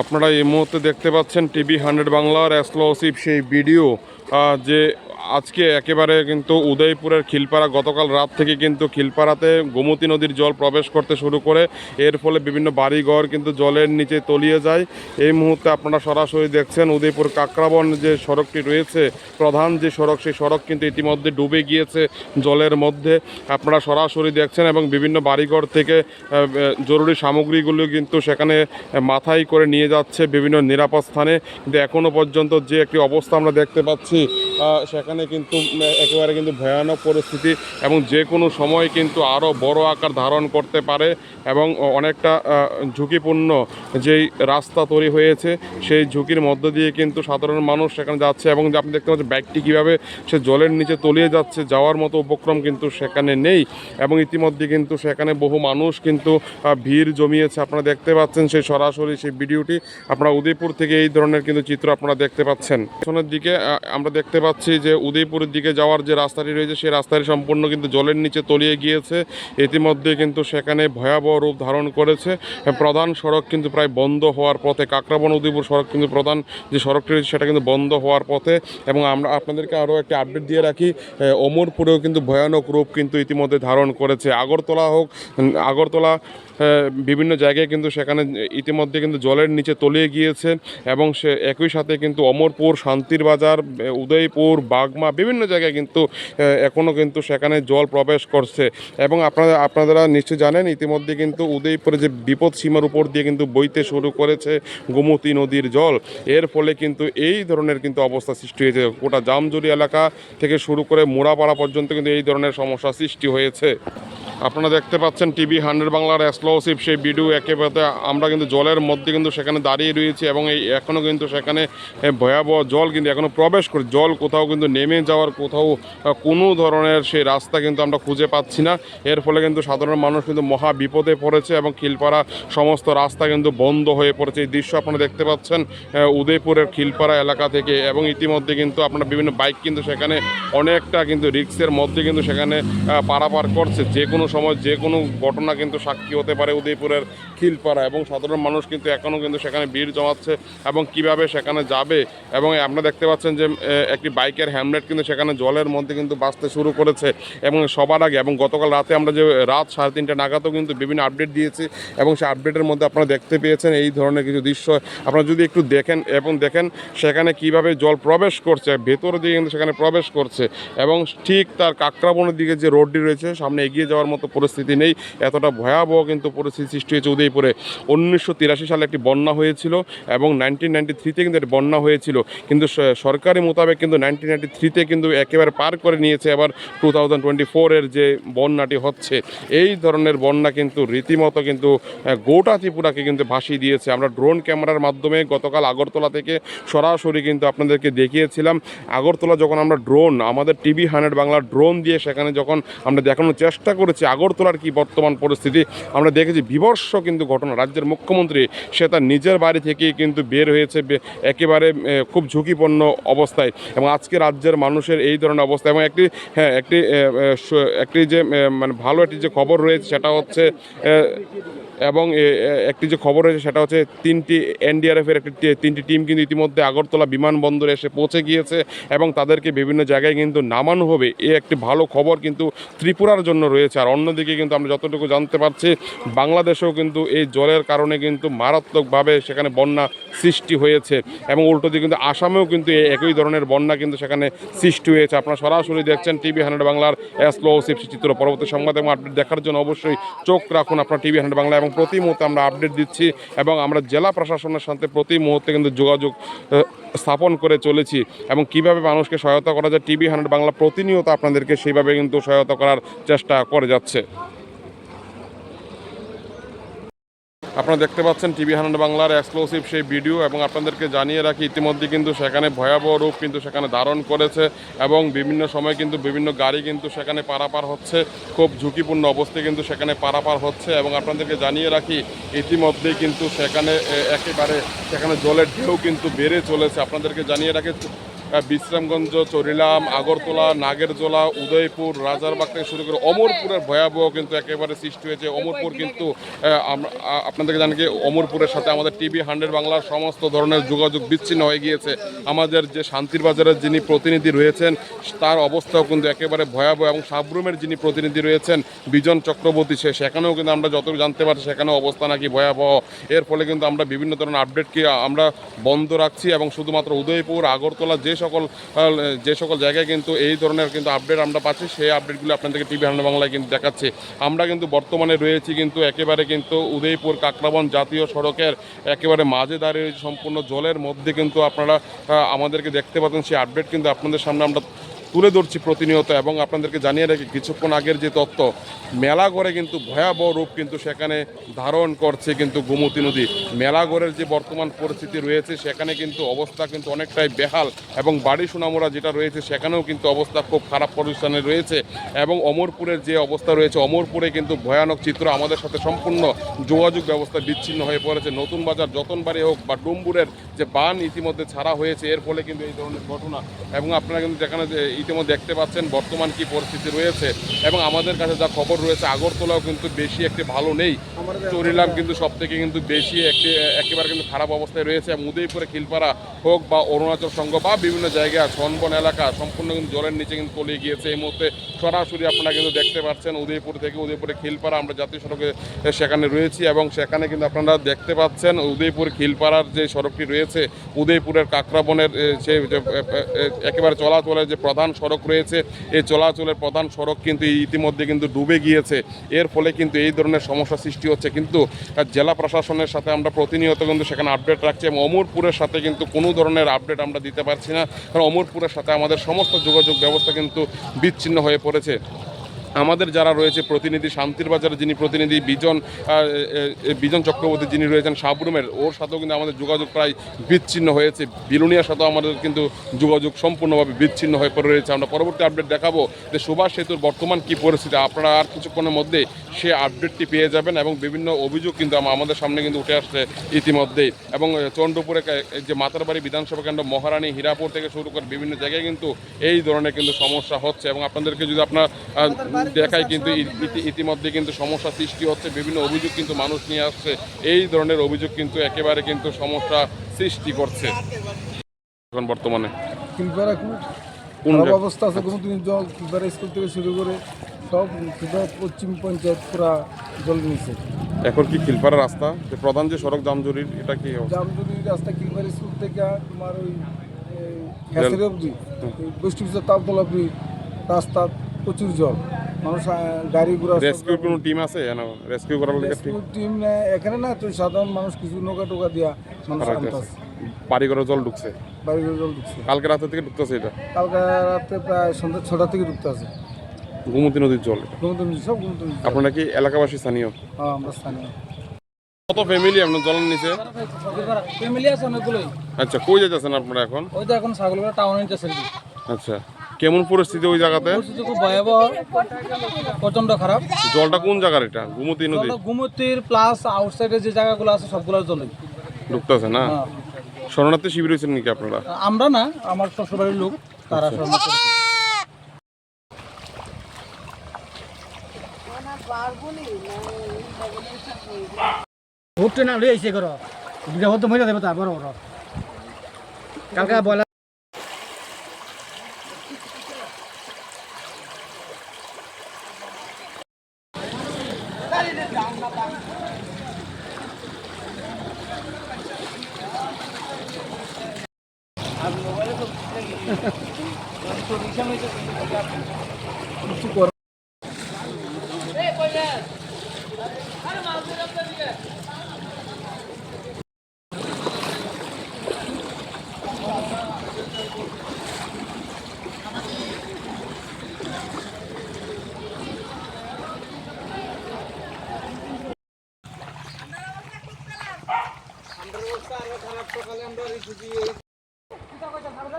আপনারা এই মুহূর্তে দেখতে পাচ্ছেন টিভি হান্ড্রেড বাংলার অ্যাসলোসিভ সেই ভিডিও যে আজকে একেবারে কিন্তু উদয়পুরের খিলপাড়া গতকাল রাত থেকে কিন্তু খিলপাড়াতে গোমতী নদীর জল প্রবেশ করতে শুরু করে, এর ফলে বিভিন্ন বাড়িঘর কিন্তু জলের নিচে তলিয়ে যায়। এই মুহূর্তে আপনারা সরাসরি দেখছেন উদয়পুর কাকরাবন যে সড়কটি রয়েছে, প্রধান যে সড়ক, সেই সড়ক কিন্তু ইতিমধ্যে ডুবে গিয়েছে জলের মধ্যে। আপনারা সরাসরি দেখছেন এবং বিভিন্ন বাড়িঘর থেকে জরুরি সামগ্রীগুলো কিন্তু সেখানে মাথায় করে নিয়ে যাচ্ছে বিভিন্ন নিরাপদ স্থানে। কিন্তু এখনও পর্যন্ত যে একটি অবস্থা আমরা দেখতে পাচ্ছি সেখানে কিন্তু একেবারে কিন্তু ভয়ানক পরিস্থিতি এবং যে কোনো সময় কিন্তু আরও বড় আকার ধারণ করতে পারে এবং অনেকটা ঝুঁকিপূর্ণ যেই রাস্তা তৈরি হয়েছে, সেই ঝুঁকির মধ্য দিয়ে কিন্তু সাধারণ মানুষ সেখানে যাচ্ছে এবং আপনি দেখতে পাচ্ছেন ব্যাগটি কীভাবে সে জলের নিচে তলিয়ে যাচ্ছে, যাওয়ার মতো উপক্রম কিন্তু সেখানে নেই এবং ইতিমধ্যে কিন্তু সেখানে বহু মানুষ কিন্তু ভিড় জমিয়েছে। আপনারা দেখতে পাচ্ছেন সেই সরাসরি সেই ভিডিওটি। আপনারা উদয়পুর থেকে এই ধরনের কিন্তু চিত্র আপনারা দেখতে পাচ্ছেন। পেছনের দিকে আমরা দেখতে পাচ্ছি যে উদয়পুরের দিকে যাওয়ার যে রাস্তাটি রয়েছে সেই রাস্তাটি সম্পূর্ণ কিন্তু জলের নিচে তলিয়ে গিয়েছে। ইতিমধ্যে কিন্তু সেখানে ভয়াবহ রূপ ধারণ করেছে। প্রধান সড়ক কিন্তু প্রায় বন্ধ হওয়ার পথে কাকরাবন উদয়পুর সড়ক কিন্তু প্রধান যে সড়কটি রয়েছে সেটা কিন্তু বন্ধ হওয়ার পথে। এবং আমরা আপনাদেরকে আরও একটি আপডেট দিয়ে রাখি আহ, ওমরপুরেও কিন্তু ভয়ানক রূপ কিন্তু ইতিমধ্যে ধারণ করেছে। আগরতলা হোক আগরতলা বিভিন্ন জায়গায় কিন্তু সেখানে ইতিমধ্যে কিন্তু জলের নিচে তলিয়ে গিয়েছে। এবং সে একই সাথে কিন্তু অমরপুর শান্তির বাজার আহ, উদয়পুর বাগমা বিভিন্ন জায়গায় কিন্তু এখনও কিন্তু সেখানে জল প্রবেশ করছে। এবং আপনারা আপনারা নিশ্চয়ই জানেন, ইতিমধ্যে কিন্তু উদয়পুরে যে বিপদ সীমার উপর দিয়ে কিন্তু বইতে শুরু করেছে গোমতী নদীর জল। এর ফলে কিন্তু এই ধরনের কিন্তু অবস্থা সৃষ্টি হয়েছে। গোটা জামজুরি এলাকা থেকে শুরু করে মোড়াপাড়া পর্যন্ত কিন্তু এই ধরনের সমস্যা সৃষ্টি হয়েছে। আপনারা দেখতে পাচ্ছেন, টিভি হান্ড্রেড বাংলার এক্সক্লুসিভ সেই ভিডিও একেবারে আমরা কিন্তু জলের মধ্যে কিন্তু সেখানে দাঁড়িয়ে রয়েছি এবং এই এখনও কিন্তু সেখানে ভয়াবহ জল কিন্তু এখনও প্রবেশ করে, জল কোথাও কিন্তু নেমে যাওয়ার কোথাও কোনো ধরনের সেই রাস্তা কিন্তু আমরা খুঁজে পাচ্ছি না। এর ফলে কিন্তু সাধারণ মানুষ কিন্তু মহা বিপদে পড়েছে এবং খিলপাড়া সমস্ত রাস্তা কিন্তু বন্ধ হয়ে পড়েছে। এই দৃশ্য আপনারা দেখতে পাচ্ছেন উদয়পুরের খিলপাড়া এলাকা থেকে এবং ইতিমধ্যে কিন্তু আপনারা বিভিন্ন বাইক কিন্তু সেখানে অনেকটা কিন্তু রিক্সের মধ্যে কিন্তু সেখানে পারাপার করছে। যে কোনো সময় যে কোনো ঘটনা কিন্তু সাক্ষী হতে পারে উদয়পুরের খিলপাড়া এবং সাধারণ মানুষ কিন্তু এখনও কিন্তু সেখানে ভিড় জমাচ্ছে এবং কীভাবে সেখানে যাবে এবং আপনারা দেখতে পাচ্ছেন যে একটি বাইকের হ্যামলেট কিন্তু সেখানে জলের মধ্যে কিন্তু বাঁচতে শুরু করেছে এবং সবার আগে এবং গতকাল রাতে আমরা যে রাত সাড়ে তিনটে নাগাদও কিন্তু বিভিন্ন আপডেট দিয়েছি এবং সেই আপডেটের মধ্যে আপনারা দেখতে পেয়েছেন এই ধরনের কিছু দৃশ্য। আপনারা যদি একটু দেখেন এবং দেখেন সেখানে কীভাবে জল প্রবেশ করছে, ভেতর দিয়ে কিন্তু সেখানে প্রবেশ করছে এবং ঠিক তার কাকরাবনের দিকে যে রোডটি রয়েছে, সামনে এগিয়ে যাওয়ার মতো পরিস্থিতি নেই, এতটা ভয়াবহ কিন্তু পরিস্থিতি সৃষ্টি হয়েছে উদয়পুরে। উনিশশো তিরাশি সালে একটি বন্যা হয়েছিল এবং নাইনটিন নাইনটি থ্রিতে কিন্তু একটি বন্যা হয়েছিল। কিন্তু সরকারি মোতাবেক কিন্তু নাইনটিন নাইনটি থ্রিতে কিন্তু একেবারে পার করে নিয়েছে আবার টু থাউজেন্ড টোয়েন্টি ফোরের যে বন্যাটি হচ্ছে, এই ধরনের বন্যা কিন্তু রীতিমতো কিন্তু গোটা ত্রিপুরাকে কিন্তু ভাসিয়ে দিয়েছে। আমরা ড্রোন ক্যামেরার মাধ্যমে গতকাল আগরতলা থেকে সরাসরি কিন্তু আপনাদেরকে দেখিয়েছিলাম। আগরতলা যখন আমরা ড্রোন, আমাদের টিভি হান্ড্রেড বাংলা ড্রোন দিয়ে সেখানে যখন আমরা দেখানোর চেষ্টা করেছি, আগরতলার কি বর্তমান পরিস্থিতি, আমরা দেখেছি বিভর্ষ কিন্তু ঘটনা। রাজ্যের মুখ্যমন্ত্রী সে তার নিজের বাড়ি থেকেই কিন্তু বের হয়েছে একেবারে খুব ঝুঁকিপূর্ণ অবস্থায়। এবং আজকে রাজ্যের মানুষের এই ধরনের অবস্থা এবং একটি হ্যাঁ একটি একটি যে মানে ভালো একটি যে খবর রয়েছে সেটা হচ্ছে এবং এ- এ- একটি যে খবর রয়েছে সেটা হচ্ছে তিনটি এনডিআরএফের একটি তিনটি টিম কিন্তু ইতিমধ্যে আগরতলা বিমানবন্দরে এসে পৌঁছে গিয়েছে এবং তাদেরকে বিভিন্ন জায়গায় কিন্তু নামানো হবে। এই একটি ভালো খবর কিন্তু ত্রিপুরার জন্য রয়েছে। আর অন্যদিকে কিন্তু আমরা যতটুকু জানতে পারছি, বাংলাদেশেও কিন্তু এই জলের কারণে কিন্তু মারাত্মকভাবে সেখানে বন্যা সৃষ্টি হয়েছে এবং উল্টো দিকে কিন্তু আসামেও কিন্তু একই ধরনের বন্যা কিন্তু সেখানে সৃষ্টি হয়েছে। আপনারা সরাসরি দেখছেন টিভি হান্ড্রেড বাংলার এক্সক্লুসিভ চিত্র। পরবর্তী সংবাদ এবং আপডেট দেখার জন্য অবশ্যই চোখ রাখুন। আপনার টিভি হান্ড্রেড বাংলা এবং প্রতি মুহূর্তে আমরা আপডেট দিচ্ছি এবং আমরা জেলা প্রশাসনের সাথে প্রতি মুহূর্তে কিন্তু যোগাযোগ স্থাপন করে চলেছি এবং কীভাবে মানুষকে সহায়তা করা যায় টিভি হান্ড্রেড বাংলা প্রতিনিয়ত আপনাদেরকে সেইভাবে কিন্তু সহায়তা করার চেষ্টা করে যাচ্ছে। আপনারা দেখতে পাচ্ছেন টিভি হান্ড্রেড বাংলার এক্সক্লুসিভ সেই ভিডিও এবং আপনাদেরকে জানিয়ে রাখি, ইতিমধ্যে কিন্তু সেখানে ভয়াবহ রূপ কিন্তু সেখানে ধারণ করেছে এবং বিভিন্ন সময় কিন্তু বিভিন্ন গাড়ি কিন্তু সেখানে পারাপার হচ্ছে। খুব ঝুঁকিপূর্ণ অবস্থায় কিন্তু সেখানে পারাপার হচ্ছে এবং আপনাদেরকে জানিয়ে রাখি, ইতিমধ্যেই কিন্তু সেখানে একেবারে সেখানে জলের ঢেউ কিন্তু বেড়ে চলেছে। আপনাদেরকে জানিয়ে রাখি বিশ্রামগঞ্জ, চরিলাম, আগরতলা, নাগেরজোলা, উদয়পুর, রাজারবাগ থেকে শুরু করে অমরপুরের ভয়াবহ কিন্তু একেবারে সৃষ্টি হয়েছে। অমরপুর কিন্তু আপনাদেরকে জানি কি, অমরপুরের সাথে আমাদের টিভি হান্ড্রেড বাংলার সমস্ত ধরনের যোগাযোগ বিচ্ছিন্ন হয়ে গিয়েছে। আমাদের যে শান্তির বাজারের যিনি প্রতিনিধি রয়েছেন, তার অবস্থাও কিন্তু একেবারে ভয়াবহ এবং সাবরুমের যিনি প্রতিনিধি রয়েছেন, বিজন চক্রবর্তী সে, সেখানেও কিন্তু আমরা যতটুকু জানতে পারছি সেখানেও অবস্থা নাকি ভয়াবহ। এর ফলে কিন্তু আমরা বিভিন্ন ধরনের আপডেটকে আমরা বন্ধ রাখছি এবং শুধুমাত্র উদয়পুর, আগরতলা যে সকল যে সকল জায়গায় কিন্তু এই ধরনের কিন্তু আপডেট আমরা পাচ্ছি, সেই আপডেটগুলো আপনাদেরকে টিভি হান্ড্রেড বাংলায় কিন্তু দেখাচ্ছি। আমরা কিন্তু বর্তমানে রয়েছি কিন্তু একেবারে কিন্তু উদয়পুর কাকরাবন জাতীয় সড়কের একেবারে মাঝে দাঁড়িয়ে সম্পূর্ণ জলের মধ্যে কিন্তু আপনারা আমাদেরকে দেখতে পাচ্ছেন, সেই আপডেট কিন্তু আপনাদের সামনে আমরা তুলে ধরছি প্রতিনিয়ত এবং আপনাদেরকে জানিয়ে রাখি, কিছুক্ষণ আগের যে তথ্য মেলাগড়ে কিন্তু ভয়াবহ রূপ কিন্তু সেখানে ধারণ করছে কিন্তু গোমতী নদী। মেলাগড়ের যে বর্তমান পরিস্থিতি রয়েছে, সেখানে কিন্তু অবস্থা কিন্তু অনেকটাই বেহাল এবং বাড়ি সোনামোড়া যেটা রয়েছে, সেখানেও কিন্তু অবস্থা খুব খারাপ পরিস্থানে রয়েছে এবং অমরপুরের যে অবস্থা রয়েছে, অমরপুরে কিন্তু ভয়ানক চিত্র আমাদের সাথে সম্পূর্ণ যোগাযোগ ব্যবস্থা বিচ্ছিন্ন হয়ে পড়েছে। নতুন বাজার যতনবাড়ি হোক বা ডুম্বুরের যে বান ইতিমধ্যে ছাড়া হয়েছে, এর ফলে কিন্তু এই ধরনের ঘটনা এবং আপনারা কিন্তু যেখানে ইতিমধ্যে দেখতে পাচ্ছেন বর্তমান কি পরিস্থিতি রয়েছে এবং আমাদের কাছে যা খবর রয়েছে, আগরতলাও কিন্তু বেশি একটি ভালো নেই। চরিলাম কিন্তু সব থেকে কিন্তু বেশি একটি, একেবারে কিন্তু খারাপ অবস্থায় রয়েছে এবং উদয়পুরে খিলপাড়া হোক বা অরুণাচল সংঘ বা বিভিন্ন জায়গা সনবন এলাকা সম্পূর্ণ কিন্তু জলের নিচে কিন্তু তলিয়ে গিয়েছে। এই মুহূর্তে সরাসরি আপনারা কিন্তু দেখতে পাচ্ছেন উদয়পুর থেকে উদয়পুরে খিলপাড়া, আমরা জাতীয় সড়কে সেখানে রয়েছি এবং সেখানে কিন্তু আপনারা দেখতে পাচ্ছেন উদয়পুর খিলপাড়ার যে সড়কটি রয়েছে উদয়পুরের কাকরাবনের যে, একেবারে চলাচলের যে প্রধান সড়ক রয়েছে এই চলাচলের প্রধান সড়ক কিন্তু ইতিমধ্যে কিন্তু ডুবে গিয়েছে। এর ফলে কিন্তু এই ধরনের সমস্যা সৃষ্টি হচ্ছে। কিন্তু জেলা প্রশাসনের সাথে আমরা প্রতিনিয়ত কিন্তু সেখানে আপডেট রাখছি এবং অমরপুরের সাথে কিন্তু কোনো ধরনের আপডেট আমরা দিতে পারছি না। কারণ অমরপুরের সাথে আমাদের সমস্ত যোগাযোগ ব্যবস্থা কিন্তু বিচ্ছিন্ন হয়ে পড়েছে। আমাদের যারা রয়েছে প্রতিনিধি, শান্তির বাজারে যিনি প্রতিনিধি, বিজন বিজন চক্রবর্তী যিনি রয়েছেন সাবরুমের ওর সাথেও কিন্তু আমাদের যোগাযোগ প্রায় বিচ্ছিন্ন হয়েছে। বিলুনিয়ার সাথেও আমাদের কিন্তু যোগাযোগ সম্পূর্ণভাবে বিচ্ছিন্ন হয়ে পড়ে রয়েছে। আমরা পরবর্তী আপডেট দেখাবো যে সুভাষ সেতুর বর্তমান কি পরিস্থিতি। আপনারা আর কিছুক্ষণের মধ্যে সে আপডেটটি পেয়ে যাবেন এবং বিভিন্ন অভিযোগ কিন্তু আমাদের সামনে কিন্তু উঠে আসছে ইতিমধ্যেই এবং চন্দ্রপুরে যে মাতারবাড়ি বিধানসভা কেন্দ্র, মহারানী হীরাপুর থেকে শুরু করে বিভিন্ন জায়গায় কিন্তু এই ধরনের কিন্তু সমস্যা হচ্ছে। এবং আপনাদেরকে যদি আপনার দেখায় কিন্তু ইতিমধ্যে কিন্তু সমস্যা সৃষ্টি হচ্ছে বিভিন্ন অভিযোগ কিন্তু মানুষ নিয়ে আসছে। এই ধরনের অভিযোগ কিন্তু একেবারে কিন্তু সমস্যা সৃষ্টি করছে। এখন বর্তমানে অবস্থা আছে কোনো দিন জল স্কুল থেকে শুরু করে সব পশ্চিম পঞ্চায়েত পুরা জল নিয়েছে। এখন কি খিলপাড়া রাস্তা? প্রধান যে সড়ক জামজুরির এটা কি অবস্থা? জামজুরি রাস্তা কিলপাড়া স্কুল থেকে তোমার ওই হ্যাসের অবধি বৈষ্ণব তালতলা অবধি রাস্তা প্রচুর জল। মানুষ গাড়ি ঘোড়া রেস্কিউর কোনো টিম আছে? রেস্কিউ করার লেগে টিম টিম এখানে না তো সাধারণ মানুষ কিছু নৌকা টোকা দিয়া মানুষ আনতাছে বাড়ি ঘরে জল ঢুকছে? বাড়ি ঘরে জল ঢুকছে। কালকে রাতে থেকে ঢুকতেছে এটা? কালকে রাতে প্রায় সন্ধ্যা ছটা থেকে ঢুকতে আছে গোমতী নদীর জল। গোমতী সব গোমতী নদী আপনারা কি এলাকাবাসী স্থানীয়? হ্যাঁ আমরা স্থানীয়। কত ফ্যামিলি আপনার জলের নিচে ফ্যামিলি আছে অনেকগুলোই। আচ্ছা কই যেতেছেন আপনারা এখন? ওই তো এখন ছাগলগুলো টাউনে কি। আচ্ছা। কেমন পরিস্থিতি ওই জায়গাতে? পরিস্থিতি খুব ভয়াবহ প্রচণ্ড খারাপ। জলটা কোন জায়গার এটা? গোমতী নদী গুমতির প্লাস আউটসাইডে যে জায়গাগুলো আছে সবগুলোর জলই ঢুকতেছে না? হ্যাঁ। শরণার্থী শিবির হয়েছেন নাকি আপনারা? আমরা না আমার শ্বশুরবাড়ির লোক তারা সব ভোটটা না লই আইছে করো। বিঘা ভোট মজা দেবে তা বড় বড়। কালকে বয়লা আমরা